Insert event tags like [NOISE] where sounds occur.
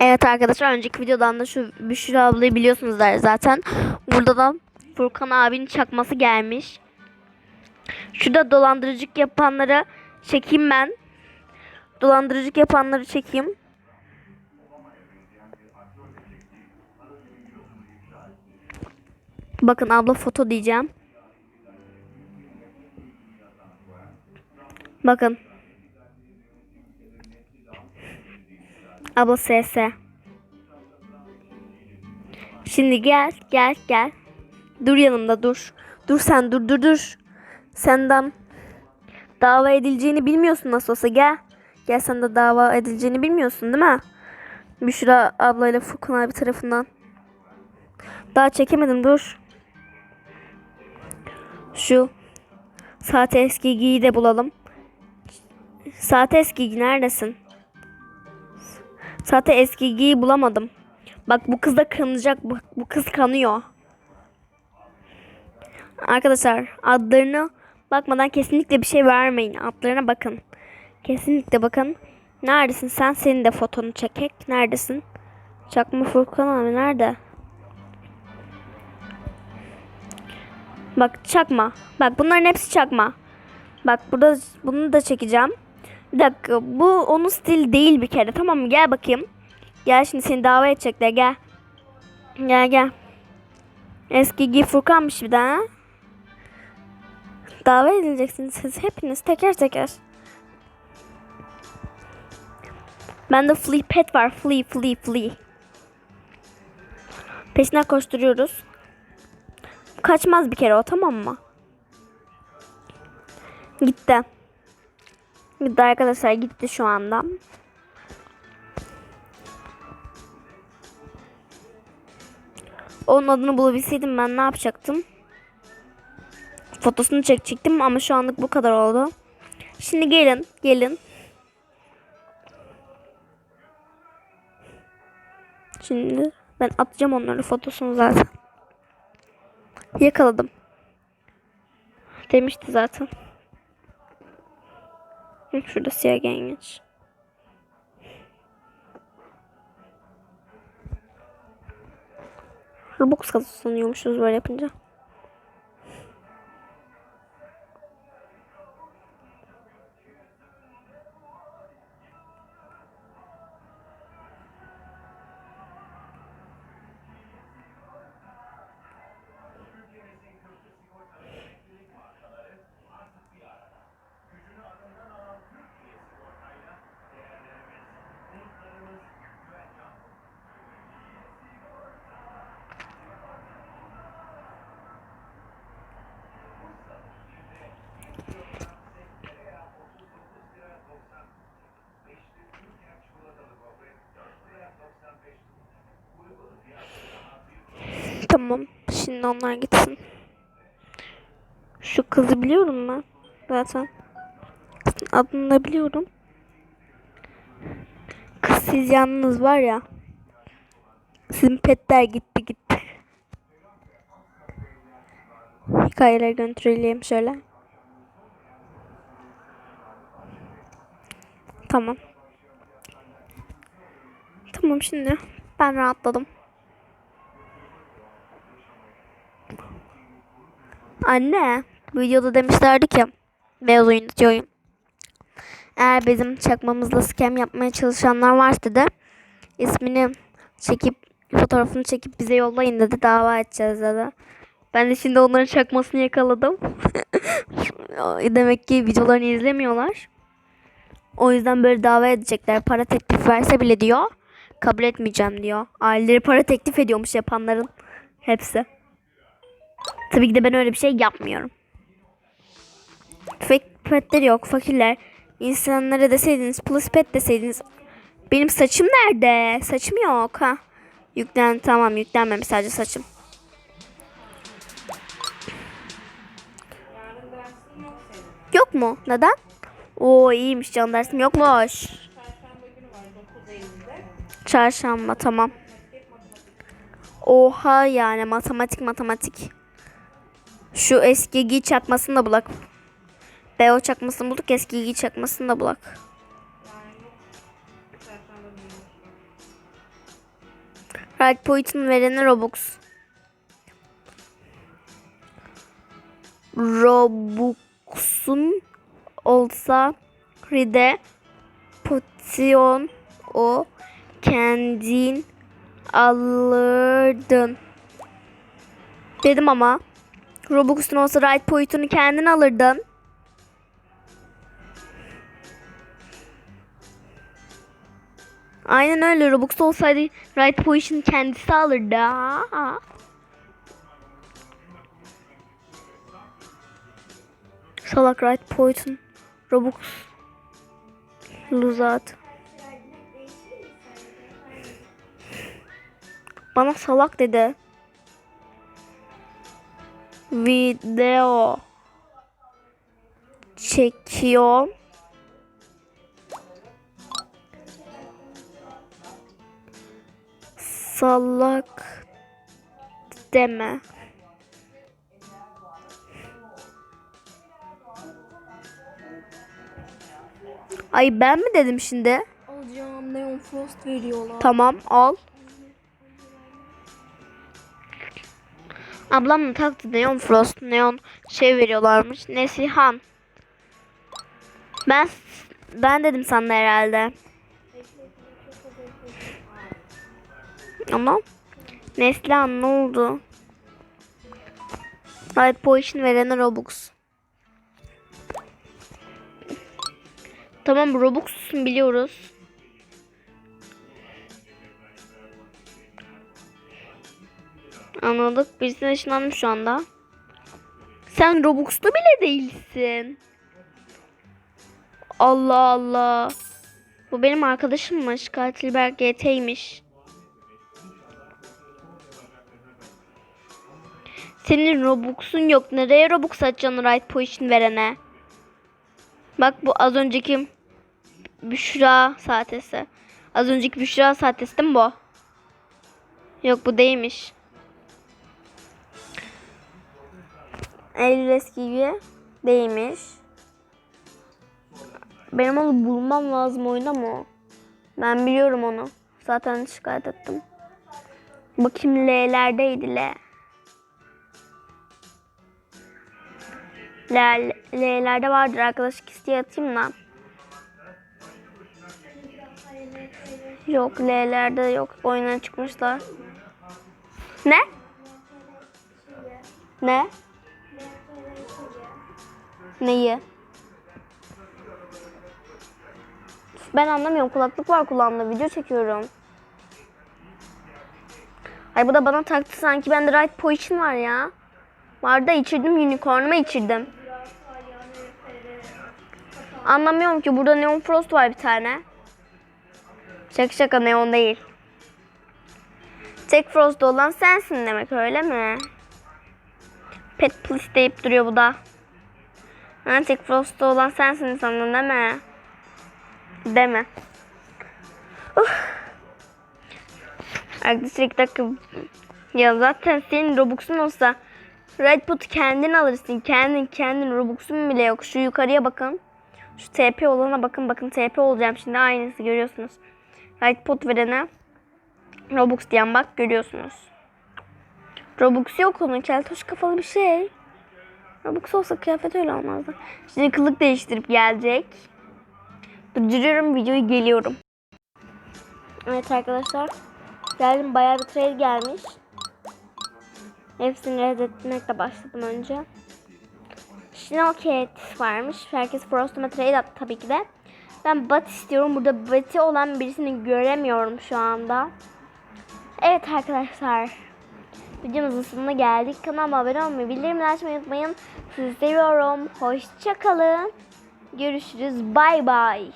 Evet arkadaşlar önceki videodan da şu Büşra ablayı biliyorsunuz zaten. Burada da Furkan abinin çakması gelmiş. Şurada dolandırıcılık yapanları çekeyim ben. Dolandırıcılık yapanları çekeyim. Bakın abla foto diyeceğim. Bakın. Abla SS. Şimdi gel gel gel. Dur yanımda dur. Dur sen dur dur dur. Senden dava edileceğini bilmiyorsun nasıl olsa gel. Gel sen de dava edileceğini bilmiyorsun değil mi? Büşra ablayla Furkan abi tarafından. Daha çekemedim dur. Şu saat eskigiyi de bulalım. Saat eskigi neredesin? Zaten eskigiyi bulamadım. Bak bu kız da kanacak. Bu, bu kız kanıyor. Arkadaşlar adlarını bakmadan kesinlikle bir şey vermeyin. Adlarına bakın. Kesinlikle bakın. Neredesin sen? Senin de fotonu çekek. Neredesin? Çakma Furkan abi nerede? Bak çakma. Bak bunların hepsi çakma. Bak burada bunu da çekeceğim. Bir dakika bu onun stil değil bir kere tamam mı? Gel bakayım. Gel şimdi seni davet edecekler gel. Gel gel. Eski Gi Furkan'mış bir daha. Davet edileceksiniz siz hepiniz teker teker. Bende Flea Pet var. Flea, Flea, Flea. Peşinden koşturuyoruz. Kaçmaz bir kere o tamam mı? Gitti. Gitti arkadaşlar gitti şu anda. Onun adını bulabilseydim ben ne yapacaktım? Fotosunu çekecektim ama şu anlık bu kadar oldu. Şimdi gelin, gelin. Şimdi ben atacağım onların fotosunu zaten. Yakaladım. Demişti zaten. Şurada siyah yengeç. Robux kazanıyormuşuz böyle yapınca. Tamam. Şimdi onlar gitsin. Şu kızı biliyorum ben. Zaten. Kızın adını da biliyorum. Kız siz yalnız var ya. Sizin petler gitti gitti. Hikayeleri götürelim şöyle. Tamam. Tamam şimdi ben rahatladım. Anne, videoda demişlerdi ki beyaz oyun oyun. Eğer bizim çakmamızla scam yapmaya çalışanlar varsa da ismini çekip fotoğrafını çekip bize yollayın dedi. Dava edeceğiz dedi. Ben de şimdi onların çakmasını yakaladım. [LAUGHS] Demek ki videolarını izlemiyorlar. O yüzden böyle dava edecekler. Para teklif verse bile diyor. Kabul etmeyeceğim diyor. Aileleri para teklif ediyormuş yapanların. Hepsi. Tabii ki de ben öyle bir şey yapmıyorum. Fake petler yok. Fakirler. İnsanlara deseydiniz plus pet deseydiniz. Benim saçım nerede? Saçım yok ha. Yüklen tamam yüklenmemiş sadece saçım. Yok mu? Neden? Oo iyiymiş can dersim yokmuş. Çarşamba tamam. Oha yani matematik matematik. Şu eski giy çakmasını da bulak. Beo çakmasını bulduk eski giy çakmasını da bulak. Right Point'in vereni Robux. Robux'un olsa Ride Potion o kendin alırdın. Dedim ama Robux'un olsa Right Point'unu kendin alırdın. Aynen öyle. Robux olsaydı Right Position kendisi alırdı. Salak Right Position. Robux. Luzat. Bana salak dedi. Video çekiyor. salak deme. Ay ben mi dedim şimdi? Alacağım Neon Frost veriyorlar. Tamam al. Ablam mı taktı neon frost neon şey veriyorlarmış. Nesihan. Ben ben dedim sana herhalde. Ama Neslihan ne oldu? Right position verene Robux. Tamam Robux'sun biliyoruz. Anladık. Birisine ışınlanmış şu anda. Sen Robux'ta bile değilsin. Allah Allah. Bu benim arkadaşımmış. Katilberk GT'ymiş. Senin Robux'un yok. Nereye Robux atacaksın right position verene? Bak bu az önceki Büşra saatesi. Az önceki Büşra saatesi değil mi bu? Yok bu değilmiş. Eski gibi değilmiş. Benim onu bulmam lazım oyunda mı? Ben biliyorum onu. Zaten şikayet ettim. Bakayım L'lerdeydi. L, L'lerde vardır arkadaş isteği atayım da. Yok L'lerde yok. Oyuna çıkmışlar. Ne? Ne? Neyi? Ben anlamıyorum. Kulaklık var kulağımda. Video çekiyorum. Ay bu da bana taktı sanki bende right position var ya. Var da içirdim unicorn'uma içirdim. Anlamıyorum ki burada neon frost var bir tane. Şaka şaka neon değil. Tek frost olan sensin demek öyle mi? Pet please deyip duruyor bu da. Tek frost'ta olan sensin sanırım mi? Deme. Uf. Arkadaşlar iki dakika. Ya zaten senin Robux'un olsa Red Pot kendin alırsın. Kendin kendin Robux'un bile yok. Şu yukarıya bakın. Şu TP olana bakın. Bakın TP olacağım şimdi. Aynısı görüyorsunuz. Red Pot verene Robux diyen bak görüyorsunuz. Robux yok onun. Keltoş kafalı bir şey. Robux olsa kıyafet öyle olmazdı. Şimdi kılık değiştirip gelecek. Durduruyorum videoyu geliyorum. Evet arkadaşlar. Geldim bayağı bir trade gelmiş. Hepsini reddetmekle başladım önce. Snowcat varmış. Herkes Frost'uma trade attı tabii ki de. Ben bat istiyorum. Burada bat'i olan birisini göremiyorum şu anda. Evet arkadaşlar. Videomuzun sonuna geldik. Kanalıma abone olmayı, bildirimleri açmayı unutmayın. Sizi seviyorum. Hoşçakalın. Görüşürüz. Bay bay.